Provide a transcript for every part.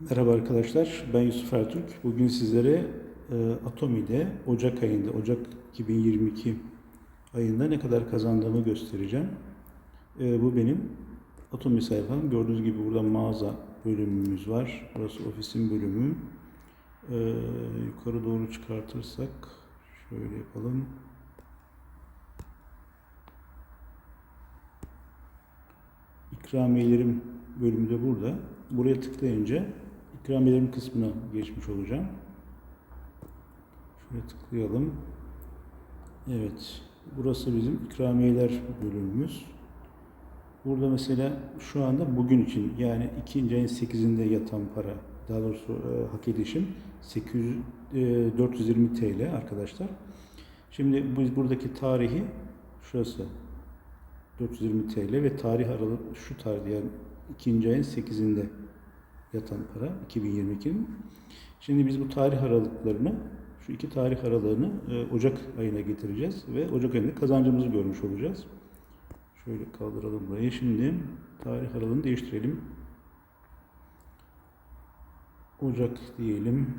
Merhaba arkadaşlar, ben Yusuf Ertürk. Bugün sizlere e, Atomi'de Ocak ayında, Ocak 2022 ayında ne kadar kazandığımı göstereceğim. E, bu benim Atomi sayfam. Gördüğünüz gibi burada mağaza bölümümüz var. Burası ofisin bölümü. E, yukarı doğru çıkartırsak şöyle yapalım. İkramiyelerim bölümü de burada. Buraya tıklayınca ikramiyelerim kısmına geçmiş olacağım. Şöyle tıklayalım. Evet. Burası bizim ikramiyeler bölümümüz. Burada mesela şu anda bugün için yani ikinci ayın 8'inde yatan para daha doğrusu e, hak edişim 800 e, 420 TL arkadaşlar. Şimdi biz buradaki tarihi şurası 420 TL ve tarih aralığı şu tarih yani ikinci ayın 8'inde yatan para 2022'nin. Şimdi biz bu tarih aralıklarını şu iki tarih aralığını e, Ocak ayına getireceğiz ve Ocak ayında kazancımızı görmüş olacağız. Şöyle kaldıralım burayı. Şimdi tarih aralığını değiştirelim. Ocak diyelim.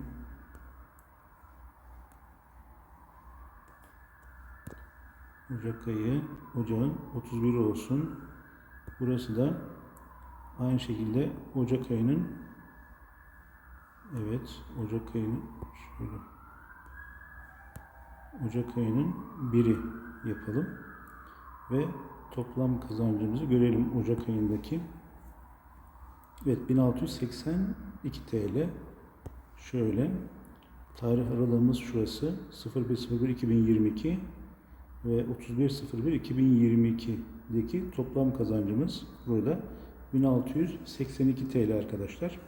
Ocak ayı, ocağın 31 olsun. Burası da aynı şekilde Ocak ayının evet Ocak ayının şöyle Ocak ayının biri yapalım ve toplam kazancımızı görelim Ocak ayındaki. Evet 1682 TL. Şöyle tarih aralığımız şurası 01.01.2022 ve 31.01.2022'deki toplam kazancımız burada 1682 TL arkadaşlar.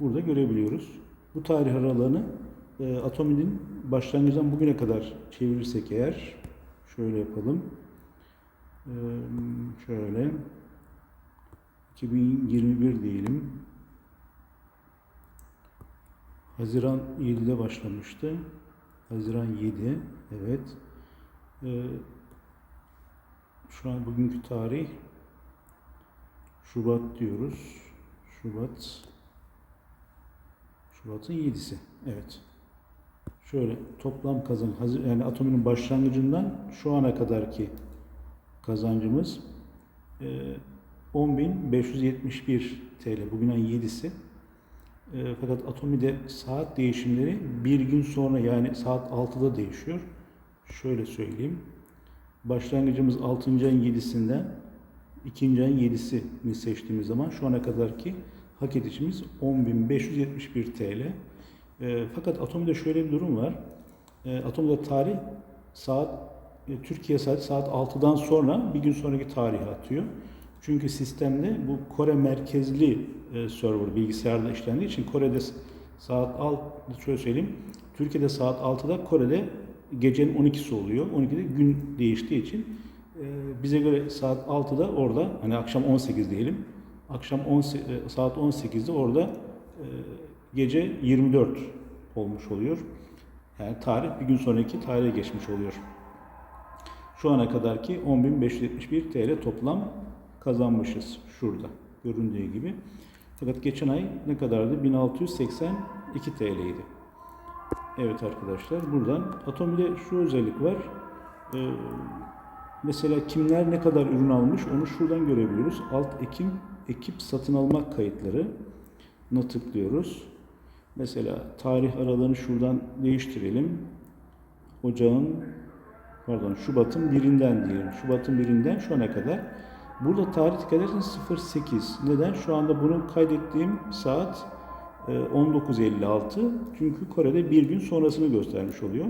Burada görebiliyoruz. Bu tarih aralığını e, Atomi'nin başlangıçtan bugüne kadar çevirirsek eğer şöyle yapalım. E, şöyle 2021 diyelim. Haziran 7'de başlamıştı. Haziran 7. Evet. Ee, şu an bugünkü tarih Şubat diyoruz. Şubat Şubat'ın 7'si. Evet. Şöyle toplam kazan yani atomunun başlangıcından şu ana kadarki kazancımız e, 10.571 TL. Bugün ayın 7'si. E, fakat Atomi'de saat değişimleri bir gün sonra yani saat 6'da değişiyor. Şöyle söyleyeyim. Başlangıcımız 6. ayın 7'sinden 2. ayın 7'sini seçtiğimiz zaman şu ana kadarki hak edişimiz 10.571 TL. E, fakat Atomi'de şöyle bir durum var. E, Atomi'de tarih saat e, Türkiye saat saat 6'dan sonra bir gün sonraki tarihi atıyor. Çünkü sistemde bu Kore merkezli e, server bilgisayarda işlendiği için Kore'de saat 6 şöyle söyleyeyim. Türkiye'de saat 6'da Kore'de gecenin 12'si oluyor. 12'de gün değiştiği için bize göre saat 6'da orada hani akşam 18 diyelim. Akşam 10 saat 18'de orada e, gece 24 olmuş oluyor. Yani tarih bir gün sonraki tarihe geçmiş oluyor. Şu ana kadarki 10.571 TL toplam kazanmışız şurada göründüğü gibi. Fakat geçen ay ne kadardı? 1682 TL'ydi. Evet arkadaşlar buradan Atomi'de şu özellik var. Ee, mesela kimler ne kadar ürün almış onu şuradan görebiliyoruz. Alt ekim ekip satın almak kayıtları tıklıyoruz. Mesela tarih aralığını şuradan değiştirelim. Ocağın pardon Şubat'ın birinden diyelim. Şubat'ın birinden şu ana kadar. Burada tarih dikkat ederseniz 08. Neden? Şu anda bunu kaydettiğim saat 19.56. Çünkü Kore'de bir gün sonrasını göstermiş oluyor.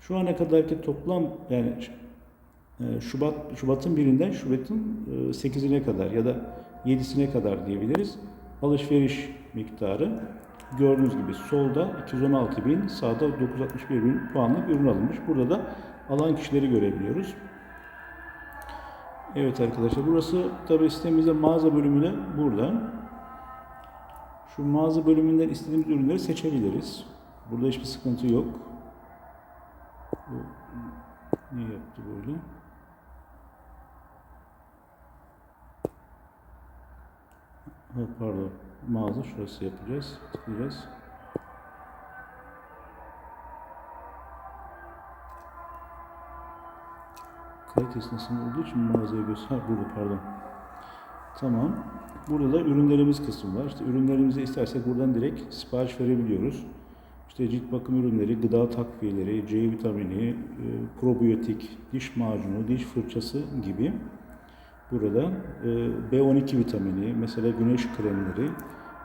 Şu ana kadarki toplam yani Şubat Şubat'ın birinden Şubat'ın 8'ine kadar ya da 7'sine kadar diyebiliriz. Alışveriş miktarı gördüğünüz gibi solda 216 bin, sağda 961 bin puanlık ürün alınmış. Burada da alan kişileri görebiliyoruz. Evet arkadaşlar burası tabi sitemizde mağaza bölümüne burada. Şu mağaza bölümünden istediğimiz ürünleri seçebiliriz. Burada hiçbir sıkıntı yok. Bu ne yaptı böyle? Ha, pardon. mağaza şurası yapacağız. Tıklayacağız. Kalitesi nasıl olduğu için mağazaya göster. Burada pardon. Tamam. Burada da ürünlerimiz kısmı var. İşte ürünlerimizi istersek buradan direkt sipariş verebiliyoruz. İşte cilt bakım ürünleri, gıda takviyeleri, C vitamini, e, probiyotik, diş macunu, diş fırçası gibi. Burada e, B12 vitamini, mesela güneş kremleri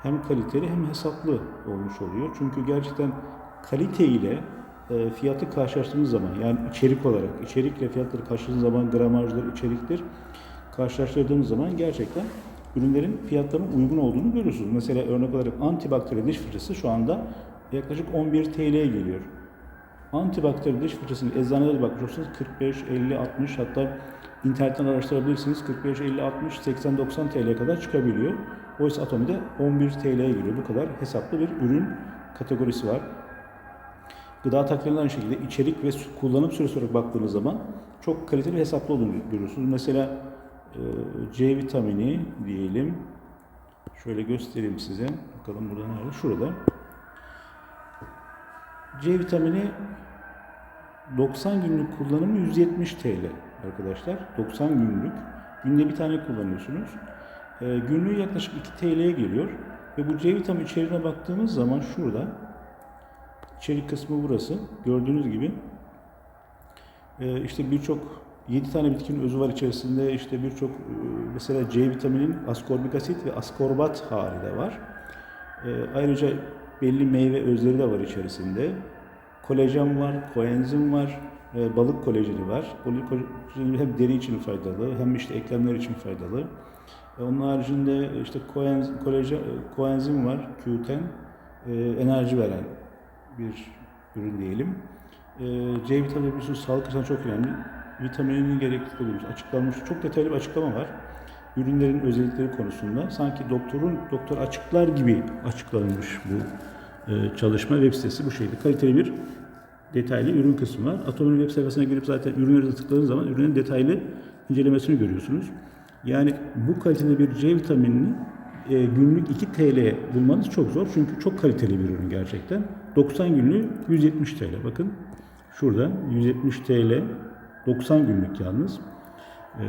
hem kaliteli hem hesaplı olmuş oluyor. Çünkü gerçekten kalite ile e, fiyatı karşılaştığımız zaman yani içerik olarak, içerikle fiyatları karşılaştığımız zaman gramajdır, içeriktir karşılaştırdığımız zaman gerçekten ürünlerin fiyatlarının uygun olduğunu görüyorsunuz. Mesela örnek olarak antibakteriyel diş fırçası şu anda yaklaşık 11 TL'ye geliyor. Antibakteriyel diş fırçasının eczanelere bakıyorsunuz 45, 50, 60 hatta internetten araştırabilirsiniz 45, 50, 60, 80, 90 TL'ye kadar çıkabiliyor. Oysa Atomi'de 11 TL'ye geliyor. Bu kadar hesaplı bir ürün kategorisi var. Gıda takviyelerinin aynı şekilde içerik ve kullanım süresi olarak baktığınız zaman çok kaliteli hesaplı olduğunu görüyorsunuz. Mesela e, C vitamini diyelim. Şöyle göstereyim size. Bakalım burada nerede? Şurada. C vitamini 90 günlük kullanımı 170 TL arkadaşlar. 90 günlük. Günde bir tane kullanıyorsunuz. E, günlüğü yaklaşık 2 TL'ye geliyor. Ve bu C vitamini içeriğine baktığımız zaman şurada içerik kısmı burası. Gördüğünüz gibi e, işte birçok 7 tane bitkinin özü var içerisinde. İşte birçok e, mesela C vitaminin askorbik asit ve askorbat hali de var. E, ayrıca belli meyve özleri de var içerisinde. Kolajen var, koenzim var, e, balık kolajeni var. Balık kolajeni hem deri için faydalı hem işte eklemler için faydalı. E, onun haricinde işte koenzim, kolajen, koenzim var, Q10, e, enerji veren bir ürün diyelim. E, C vitamini biliyorsunuz sağlık açısından çok önemli. Vitamininin gereklilikleri açıklanmış. Çok detaylı bir açıklama var. Ürünlerin özellikleri konusunda. Sanki doktorun doktor açıklar gibi açıklanmış bu e, çalışma web sitesi bu şekilde. Kaliteli bir detaylı ürün kısmı var. Atom'un web sayfasına girip zaten ürünleri de tıkladığınız zaman ürünün detaylı incelemesini görüyorsunuz. Yani bu kalitede bir C vitaminini e, günlük 2 TL bulmanız çok zor. Çünkü çok kaliteli bir ürün gerçekten. 90 günlük 170 TL. Bakın şurada 170 TL 90 günlük yalnız. E,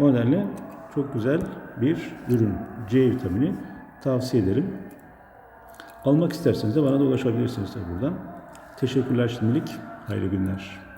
o nedenle çok güzel bir ürün. C vitamini tavsiye ederim. Almak isterseniz de bana da ulaşabilirsiniz tabii buradan. Teşekkürler şimdilik. Hayırlı günler.